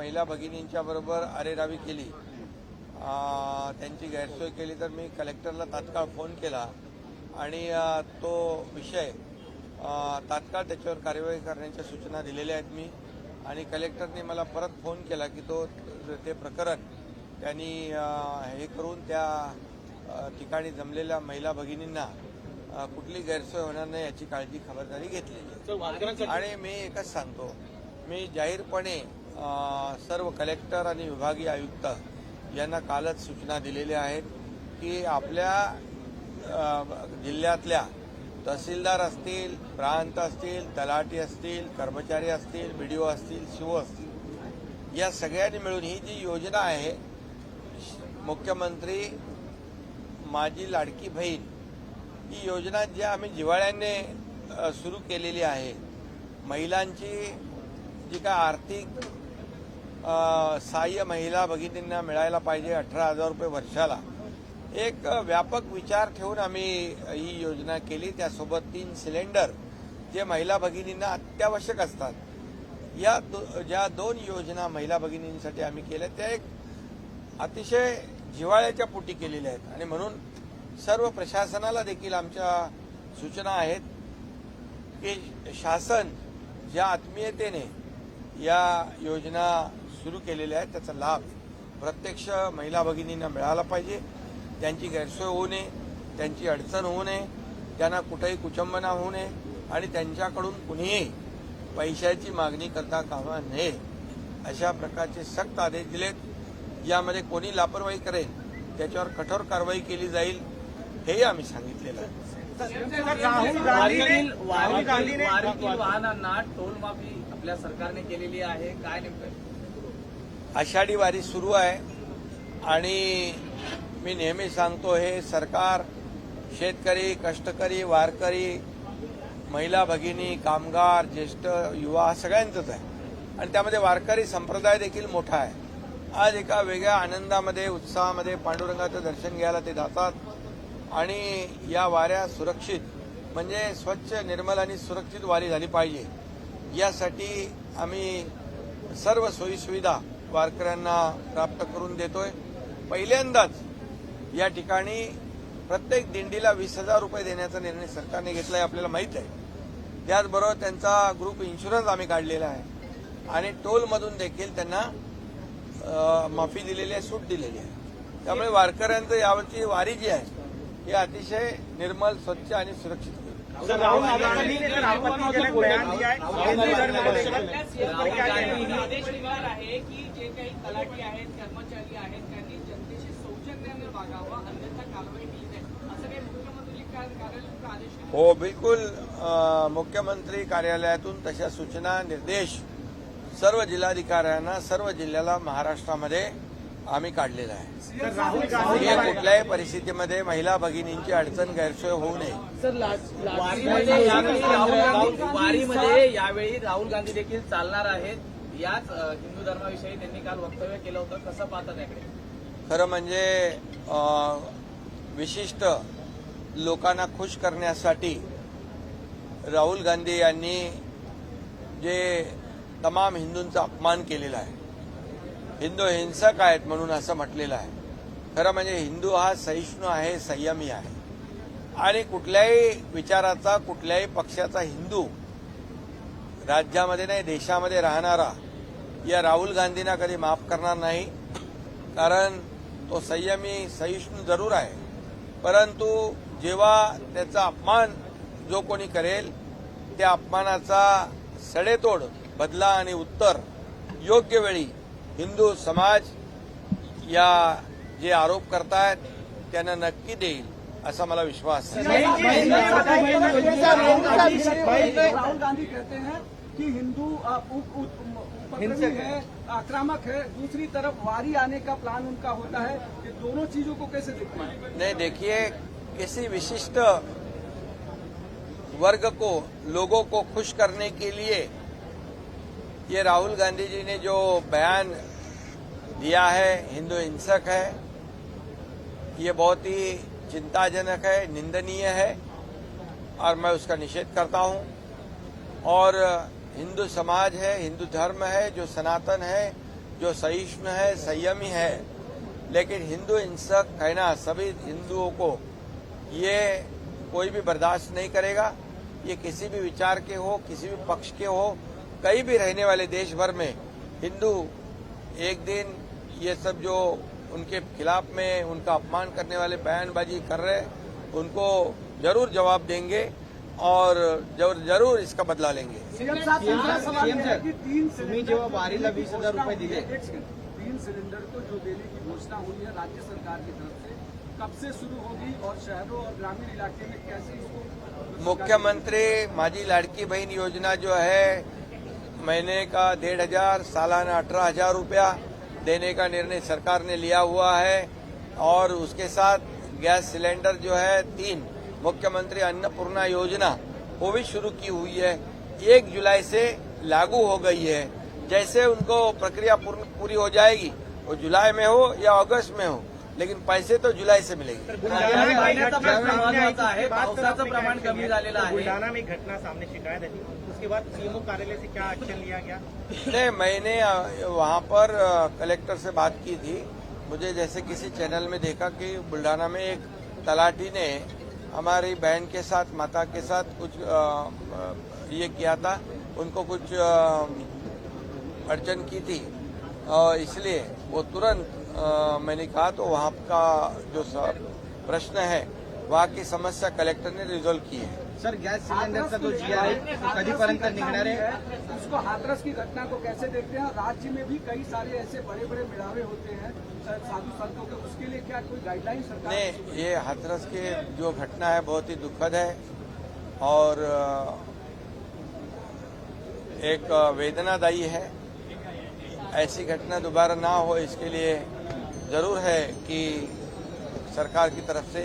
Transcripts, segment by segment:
महिला भगिनींच्या बरोबर अरेरावी केली. त्यांची गैरसोय केली तर मी कलेक्टरला तात्काळ फोन केला. आणि तो विषय तात्काळ त्याच्यावर कार्यवाही करण्याच्या सूचना दिलेल्या आहेत मी. आणि कलेक्टरने मला परत फोन केला की तो ते प्रकरण त्यांनी हे करून त्या ठिकाणी जमलेल्या महिला भगिनींना कुठली गैरसोय होणार नाही याची काळजी खबरदारी घेतलेली आणि मी एकच सांगतो. मी जाहीरपणे सर्व कलेक्टर आणि विभागीय आयुक्त यांना कालच सूचना दिलेल्या आहेत की आपल्या जिल्ह्यातल्या तहसीलदार असतील प्रांत असतील तलाठी असतील कर्मचारी असतील बीडीओ असतील शिव असतील या सगळ्यांनी मिळून ही जी योजना आहे मुख्यमंत्री माझी लाडकी बहीण ही योजना जी आम्ही जिवाळ्याने सुरू केलेली आहे महिलांची जी काय आर्थिक सहाय्य महिला भगिनींना मिळायला पाहिजे अठरा हजार रुपये वर्षाला. एक व्यापक विचार ठेवून आम्ही ही योजना केली. त्यासोबत तीन सिलेंडर जे महिला भगिनींना अत्यावश्यक असतात. या दो, ज्या दोन योजना महिला भगिनींसाठी आम्ही केल्या त्या एक अतिशय जिव्हाळ्याच्या पोटी केलेल्या आहेत. आणि म्हणून सर्व प्रशासनाला देखील आमच्या सूचना आहेत की शासन ज्या आत्मीयतेने या योजना सुरू केलेल्या आहेत. त्याचा लाभ प्रत्यक्ष महिला भगिनींना मिळाला पाहिजे. त्यांची गैरसोय होऊ नये त्यांची अडचण होऊ नये त्यांना कुठेही कुचंबना होऊ नये आणि त्यांच्याकडून कुणीही पैशाची मागणी करता कामा नये. अशा प्रकारचे सक्त आदेश दिलेत. यामध्ये कोणी लापरवाही करेल त्याच्यावर कठोर कारवाई केली जाईल हेही आम्ही सांगितलेलं आहे. राहुल वाहनांना टोल माफी आपल्या सरकारने केलेली आहे. काय नेमकं? आषाढी वारी सुरू आहे. आणि मी नेहमी सांगतो हे सरकार शेतकरी कष्टकरी वारकरी महिला भगिनी कामगार ज्येष्ठ युवा सगळ्यांचंच आहे. आणि त्यामध्ये वारकरी संप्रदाय देखील मोठा आहे. आज एका वेगळ्या आनंदामध्ये उत्साहामध्ये पांडुरंगाचं दर्शन घ्यायला ते जातात. आणि या वाऱ्या सुरक्षित म्हणजे स्वच्छ निर्मल आणि सुरक्षित वारी झाली पाहिजे. यासाठी आम्ही सर्व सोयीसुविधा वारकऱ्यांना प्राप्त करून देतोय. पहिल्यांदाच या ठिकाणी प्रत्येक दिंडीला वीस हजार रुपये देण्याचा निर्णय सरकारने घेतला आहे आपल्याला माहीत आहे. त्याचबरोबर त्यांचा ग्रुप इन्शुरन्स आम्ही काढलेला आहे. आणि टोलमधून देखील त्यांना माफी दिलेली आहे सूट दिलेली आहे. त्यामुळे वारकऱ्यांचं यावरची वारी जी आहे ही अतिशय निर्मल स्वच्छ आणि सुरक्षित है आदेश आहे की जे काही तलाठी आहेत कर्मचारी आहेत त्यांनी जनतेशी सौजन्याने वागावं अन्यथा कारवाई केली जाईल असं काही मुख्यमंत्री कार्यालयाचा आदेश आहे? हो बिलकुल मुख्यमंत्री कार्यालयातून तशा सूचना निर्देश सर्व जिल्हाधिकाऱ्यांना सर्व जिल्ह्याला महाराष्ट्रामध्ये आम्ही काढलेला आहे. सर, राहुल गांधी हे कुठल्याही परिस्थितीमध्ये महिला भगिनींची अडचण गैरसोय होऊ नये. वारीमध्ये यावेळी राहुल गांधी देखील चालणार आहेत. याच हिंदू धर्माविषयी त्यांनी काल वक्तव्य केलं होतं. कसं पाहतात याकडे खरं म्हणजे विशिष्ट लोकांना खुश करण्यासाठी राहुल गांधी यांनी जे तमाम हिंदूंचा अपमान केलेला आहे हिंदू हिंसक आहेत म्हणून असं म्हटलेलं आहे. खरं म्हणजे हिंदू हा सहिष्णू आहे संयमी आहे. आणि कुठल्याही विचाराचा कुठल्याही पक्षाचा हिंदू राज्यामध्ये नाही देशामध्ये राहणारा या राहुल गांधींना कधी माफ करणार नाही. कारण तो संयमी सहिष्णू जरूर आहे. परंतु जेव्हा त्याचा अपमान जो कोणी करेल त्या अपमानाचा सडेतोड बदला आणि उत्तर योग्य वेळी हिंदू समाज या जे आरोप करतायत त्यांना नक्की देईल असा मला विश्वास आहे राहुल गांधी कहते हैं कि हिंदू अ, उप- उप- उपद्रवी है आक्रामक है दूसरी तरफ़ वारी आने का प्लान उनका होता है ये दोनों चीज़ों को कैसे देखते हैं नहीं देखिए किसी विशिष्ट वर्ग को लोगों को खुश करने के लिए ये राहुल गांधी जी ने जो बयान दिया है, हिंदू हिंसक है, ये बहुत ही चिंताजनक है, निंदनीय है, और मैं उसका निषेध करता हूँ। और हिंदू समाज है, हिंदू धर्म है, जो सनातन है, जो सहिष्णु है, संयमी है, लेकिन हिंदू हिंसक कहना सभी हिंदुओं को ये कोई भी बर्दाश्त नहीं करेगा। ये किसी भी विचार के हो, किसी भी पक्ष के हो, कहीं भी रहने वाले देश भर में हिंदू एक दिन ये सब जो उनके खिलाफ में उनका अपमान करने वाले बयानबाजी कर रहे उनको ज़रूर जवाब देंगे और ज़रूर ज़रूर इसका बदला लेंगे सीएम साहब है तीन सिलेंडर जेव्हा को वारीला देने की 20,000 रुपये दिले. हुई एक सेकंड, तीन सिलेंडर को जो देने की घोषणा हुई है राज्य सरकार की तरफ़ से कब से शुरू होगी और शहरों और ग्रामीण इलाके में कैसे इसको मुख्यमंत्री माझी लाडकी बहन योजना जो है महीने का डेढ़ हज़ार सालाना अठारह हज़ार रुपया देने का निर्णय सरकार ने लिया हुआ है और उसके साथ गैस सिलेंडर जो है तीन मुख्यमंत्री अन्नपूर्णा योजना वो भी शुरू की हुई है। एक जुलाई से लागू हो गई है। जैसे उनको प्रक्रिया पूरी हो जाएगी वो जुलाई में हो या अगस्त में हो लेकिन पैसे तो जुलाई से मिलेंगे। बुलढाणा में घटना सामने शिकायत बाद सीएमओ कार्यालय से क्या एक्शन लिया गया? नहीं, मैंने वहाँ पर कलेक्टर से बात की थी। मुझे जैसे किसी चैनल में देखा कि बुल्ढाना में एक तलाटी ने हमारी बहन के साथ, माता के साथ कुछ ये किया था। उनको कुछ अड़चन की थी। इसलिए वो तुरंत मैंने कहा तो वहाँ का जो प्रश्न है, वहाँ की समस्या कलेक्टर ने रिजोल्व की है। सर गॅस सिलेंडरचा जो जी आहे कधीपर्यंत निघणार आहे उसको हाथरस की घटना को कैसे देखते हैं? राज्य में भी कई सारे ऐसे बड़े बड़े मिलावे होते हैं साधु संतों के उसके लिए क्या कोई गाइडलाइन सरकार नहीं ये हाथरस के जो घटना है बहुत ही दुखद है। और एक वेदनादायी है। ऐसी घटना दोबारा ना हो इसके लिए ज़रूर है कि सरकार की तरफ़ से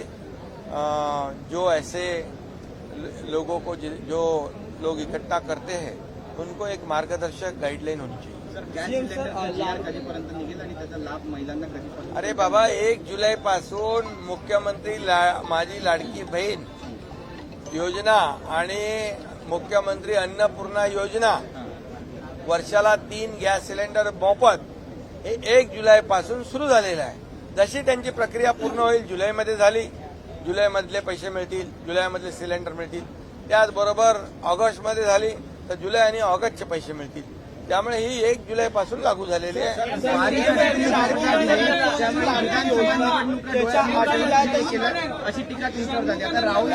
जो ऐसे लोगों को जि- लोग इकट्ठा करते हैं उनको एक मार्गदर्शक गाइडलाइन होनी चाहिए। सर गॅस सिलेंडरचा जी आर कधीपर्यंत निघेल आणि त्याचा लाभ महिलांना कधीपर्यंत अरे बाबा एक जुलैपासून मुख्यमंत्री ला, माझी लाडकी बहीण योजना आणि मुख्यमंत्री अन्नपूर्णा योजना वर्षाला तीन गॅस सिलेंडर मोफत हे एक जुलैपासून सुरू झालेलं आहे. जशी त्यांची प्रक्रिया पूर्ण होईल जुलैमध्ये झाली जुलैमधले पैसे मिळतील जुलैमधले सिलेंडर मिळतील. त्याचबरोबर ऑगस्टमध्ये झाली तर जुलै आणि ऑगस्टचे पैसे मिळतील. त्यामुळे ही एक जुलैपासून लागू झालेली आहे. अशी टीका तुमच्यावर झाली आता राहुल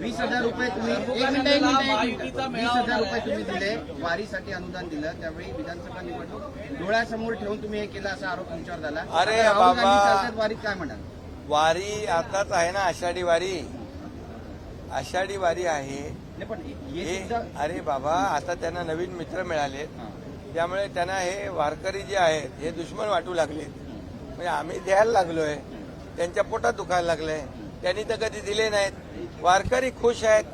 वीस हजार रुपये तुम्ही एक मिनिट एक मिनिट वीस हजार रुपये तुम्ही दिले वारीसाठी अनुदान दिलं. त्यावेळी विधानसभा निवडणूक डोळ्यासमोर ठेवून तुम्ही हे केलं असा आरोप तुमच्यावर झाला. अरे बाबा. वारीत काय म्हणाल? वारी आताच आहे ना आषाढी वारी. आषाढी वारी आहे. हे अरे बाबा आता त्यांना नवीन मित्र मिळालेत. हां. त्यामुळे त्यांना हे वारकरी जे आहेत हे दुश्मन वाटू लागले. म्हणजे आम्ही द्यायला लागलोय. त्यांच्या पोटात दुखायला लागलंय. त्यांनी तर कधी दिले नाहीत. वारकरी खुश आहेत.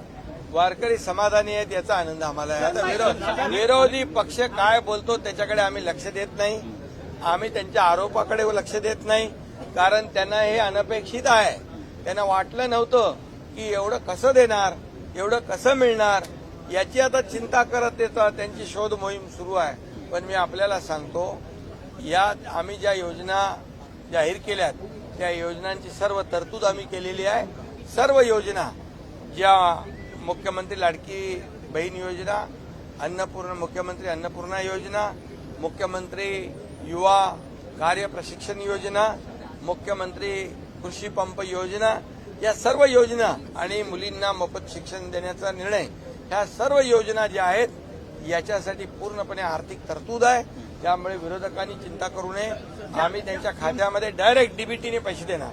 वारकरी समाधानी आहेत याचा आनंद आम्हाला आहे. विरोधी पक्ष काय बोलतो त्याच्याकडे आम्ही लक्ष देत नाही. आम्ही त्यांच्या आरोपाकडे लक्ष देत नाही. कारण त्यांना हे अनपेक्षित आहे. त्यांना वाटलं नव्हतं की एवढं कसं देणार एवढं कसं मिळणार याची आता चिंता करत येतात त्यांची शोध मोहीम सुरू आहे. पण मी आपल्याला सांगतो या आम्ही ज्या योजना जाहीर केल्यात त्या योजनांची सर्व तरतूद आम्ही केलेली आहे. सर्व योजना ज्या मुख्यमंत्री लाडकी बहीण योजना अन्नपूर्ण मुख्यमंत्री अन्नपूर्णा योजना मुख्यमंत्री युवा कार्य प्रशिक्षण योजना मुख्यमंत्री कृषी पंप योजना या सर्व योजना आणि मुलींना मोफत शिक्षण देण्याचा निर्णय ह्या सर्व योजना ज्या आहेत याच्यासाठी पूर्णपणे आर्थिक तरतूद आहे. त्यामुळे विरोधकांनी चिंता करू नये. आम्ही त्यांच्या खात्यामध्ये डायरेक्ट डीबीटीने पैसे देणार.